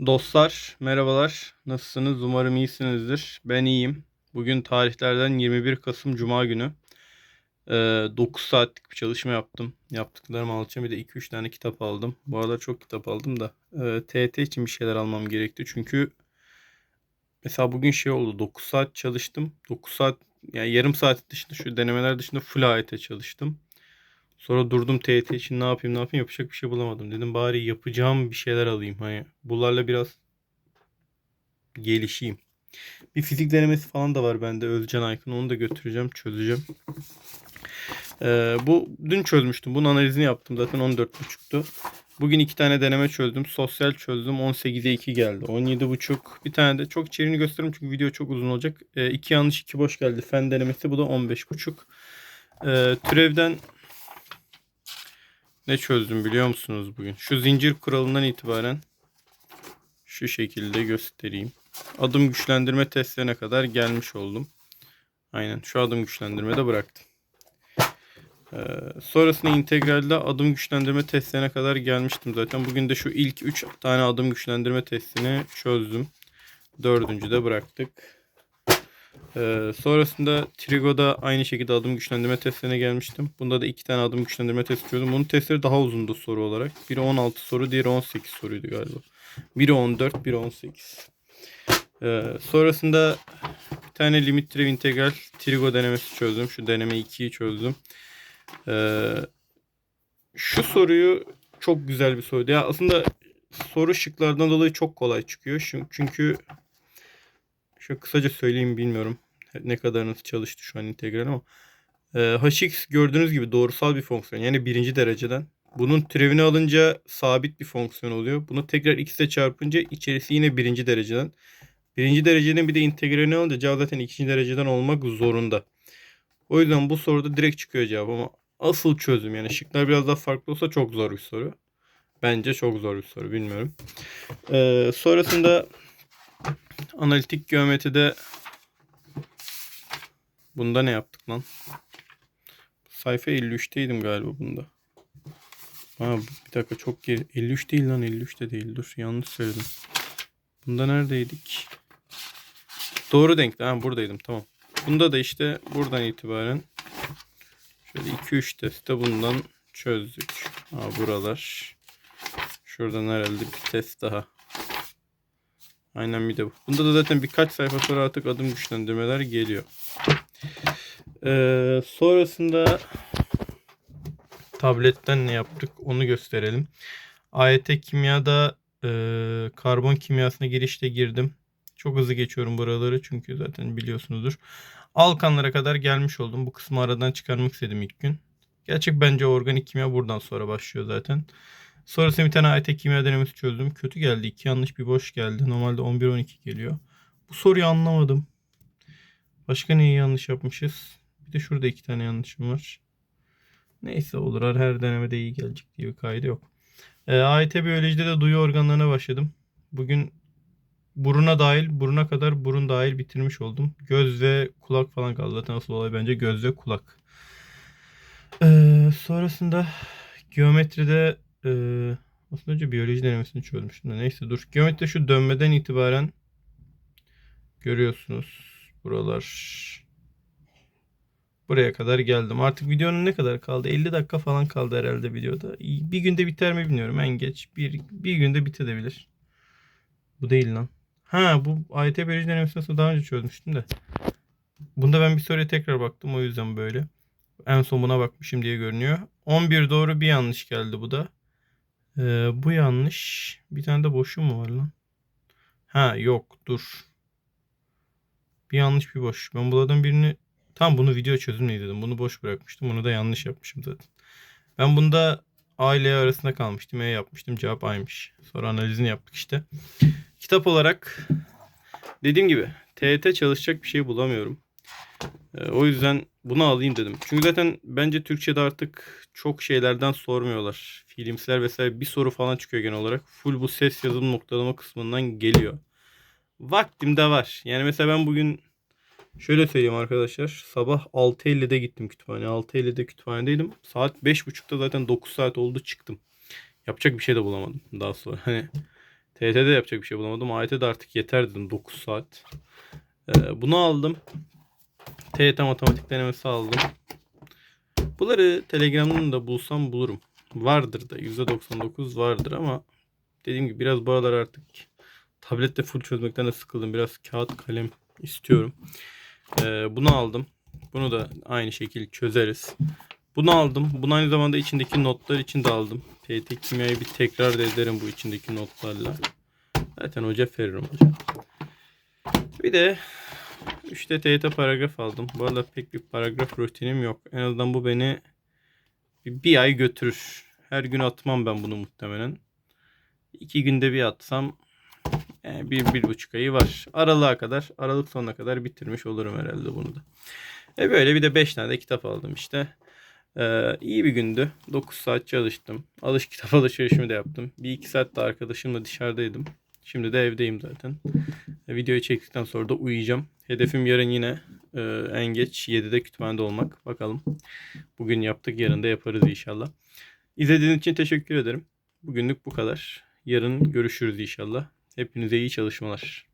Dostlar, merhabalar. Nasılsınız? Umarım iyisinizdir. Ben iyiyim. Bugün tarihlerden 21 Kasım Cuma günü. Ee, 9 saatlik bir çalışma yaptım. Yaptıklarımı alacağım. Bir de 2-3 tane kitap aldım. Bu arada çok kitap aldım da. e, TET için bir şeyler almam gerekti. Çünkü mesela bugün şey oldu. 9 saat çalıştım. 9 saat yani yarım saat dışında şu denemeler dışında full AYT çalıştım. Sonra durdum TYT için ne yapayım ne yapayım yapacak bir şey bulamadım. Dedim bari yapacağım bir şeyler alayım. Hani bunlarla biraz gelişeyim. Bir fizik denemesi falan da var bende Özcan Aykın. Onu da götüreceğim çözeceğim. Ee, bu dün çözmüştüm. Bunun analizini yaptım zaten 14.5'tu. Bugün iki tane deneme çözdüm. Sosyal çözdüm. 18'e 2 geldi. 17.5. Bir tane de çok içeriğini gösteririm çünkü video çok uzun olacak. Ee, iki yanlış iki boş geldi. Fen denemesi bu da 15.5. Ee, türevden ne çözdüm biliyor musunuz bugün? Şu zincir kuralından itibaren şu şekilde göstereyim. Adım güçlendirme testlerine kadar gelmiş oldum. Aynen şu adım güçlendirmede bıraktım. Ee, sonrasında integralde adım güçlendirme testlerine kadar gelmiştim zaten. Bugün de şu ilk 3 tane adım güçlendirme testini çözdüm. Dördüncü de bıraktık. Ee, sonrasında Trigo'da aynı şekilde adım güçlendirme testlerine gelmiştim. Bunda da iki tane adım güçlendirme testi çözdüm. Bunun testleri daha uzundu soru olarak. Biri 16 soru, diğeri 18 soruydu galiba. Biri 14, biri 18. Ee, sonrasında bir tane limit türev integral Trigo denemesi çözdüm. Şu deneme 2'yi çözdüm. Ee, şu soruyu çok güzel bir soruydu. Ya aslında soru şıklardan dolayı çok kolay çıkıyor. Çünkü şu kısaca söyleyeyim bilmiyorum ne kadarınız çalıştı şu an integral ama e, hx gördüğünüz gibi doğrusal bir fonksiyon yani birinci dereceden. Bunun türevini alınca sabit bir fonksiyon oluyor. Bunu tekrar x ile çarpınca içerisi yine birinci dereceden. Birinci dereceden bir de integralini alınca cevap zaten ikinci dereceden olmak zorunda. O yüzden bu soruda direkt çıkıyor cevap ama asıl çözüm yani şıklar biraz daha farklı olsa çok zor bir soru. Bence çok zor bir soru bilmiyorum. Ee, sonrasında analitik geometride bunda ne yaptık lan? Sayfa 53'teydim galiba bunda. Ha bir dakika çok geri. 53 değil lan 53 de değil. Dur yanlış söyledim. Bunda neredeydik? Doğru denkti. Ha buradaydım tamam. Bunda da işte buradan itibaren şöyle 2-3 testte bundan çözdük. Ha buralar. Şuradan herhalde bir test daha. Aynen bir de bu. Bunda da zaten birkaç sayfa sonra artık adım güçlendirmeler geliyor. Ee, sonrasında tabletten ne yaptık onu gösterelim. AYT kimyada e, karbon kimyasına girişte girdim. Çok hızlı geçiyorum buraları çünkü zaten biliyorsunuzdur. Alkanlara kadar gelmiş oldum. Bu kısmı aradan çıkarmak istedim ilk gün. Gerçek bence organik kimya buradan sonra başlıyor zaten. Sonrasında bir tane AYT kimya denemesi çözdüm. Kötü geldi. 2 yanlış bir boş geldi. Normalde 11-12 geliyor. Bu soruyu anlamadım. Başka neyi yanlış yapmışız? Bir de şurada iki tane yanlışım var. Neyse olur. Her denemede iyi gelecek diye bir kaydı yok. E, AYT biyolojide de duyu organlarına başladım. Bugün buruna dahil, buruna kadar burun dahil bitirmiş oldum. Göz ve kulak falan kaldı. Zaten asıl olay bence göz ve kulak. E, sonrasında geometride e, aslında önce biyoloji denemesini çözmüştüm neyse dur. Geometride şu dönmeden itibaren görüyorsunuz. Buralar Buraya kadar geldim. Artık videonun ne kadar kaldı? 50 dakika falan kaldı herhalde videoda. Bir günde biter mi bilmiyorum. En geç bir, bir günde bitebilir. Bu değil lan. Ha bu AYT biyoloji denemesi nasıl daha önce çözmüştüm de. Bunda ben bir soruya tekrar baktım o yüzden böyle. En son buna bakmışım diye görünüyor. 11 doğru bir yanlış geldi bu da. Ee, bu yanlış. Bir tane de boşluğum mu var lan? Ha yok dur. Bir yanlış bir boş. Ben bunlardan birini Tam bunu video çözümle dedim. Bunu boş bırakmıştım. Bunu da yanlış yapmışım zaten. Ben bunda A ile E arasında kalmıştım. E yapmıştım. Cevap A'ymış. Sonra analizini yaptık işte. Kitap olarak dediğim gibi TET çalışacak bir şey bulamıyorum. Ee, o yüzden bunu alayım dedim. Çünkü zaten bence Türkçe'de artık çok şeylerden sormuyorlar. Filmsel vesaire bir soru falan çıkıyor genel olarak. Full bu ses yazım noktalama kısmından geliyor. Vaktim de var. Yani mesela ben bugün Şöyle söyleyeyim arkadaşlar. Sabah 6.50'de gittim kütüphane. 6.50'de kütüphanedeydim. Saat 5.30'da zaten 9 saat oldu çıktım. Yapacak bir şey de bulamadım daha sonra. Hani TYT'de yapacak bir şey bulamadım. AYT'de artık yeter dedim 9 saat. Ee, bunu aldım. TYT matematik denemesi aldım. Bunları Telegram'dan da bulsam bulurum. Vardır da %99 vardır ama dediğim gibi biraz bu aralar artık tablette full çözmekten de sıkıldım. Biraz kağıt kalem istiyorum. Ee, bunu aldım. Bunu da aynı şekilde çözeriz. Bunu aldım. Bunu aynı zamanda içindeki notlar için de aldım. TYT kimyayı bir tekrar da ederim bu içindeki notlarla. Zaten hoca Ferrum hoca. Bir de 3'te TYT paragraf aldım. Bu arada pek bir paragraf rutinim yok. En azından bu beni bir, bir ay götürür. Her gün atmam ben bunu muhtemelen. İki günde bir atsam yani bir, bir buçuk ayı var. Aralığa kadar, Aralık sonuna kadar bitirmiş olurum herhalde bunu da. E böyle bir de 5 tane de kitap aldım işte. Ee, iyi bir gündü. 9 saat çalıştım. Alış kitap alışverişimi de yaptım. Bir iki saat de arkadaşımla dışarıdaydım. Şimdi de evdeyim zaten. E, videoyu çektikten sonra da uyuyacağım. Hedefim yarın yine e, en geç 7'de kütüphanede olmak. Bakalım. Bugün yaptık yarın da yaparız inşallah. İzlediğiniz için teşekkür ederim. Bugünlük bu kadar. Yarın görüşürüz inşallah. Hepinize iyi çalışmalar.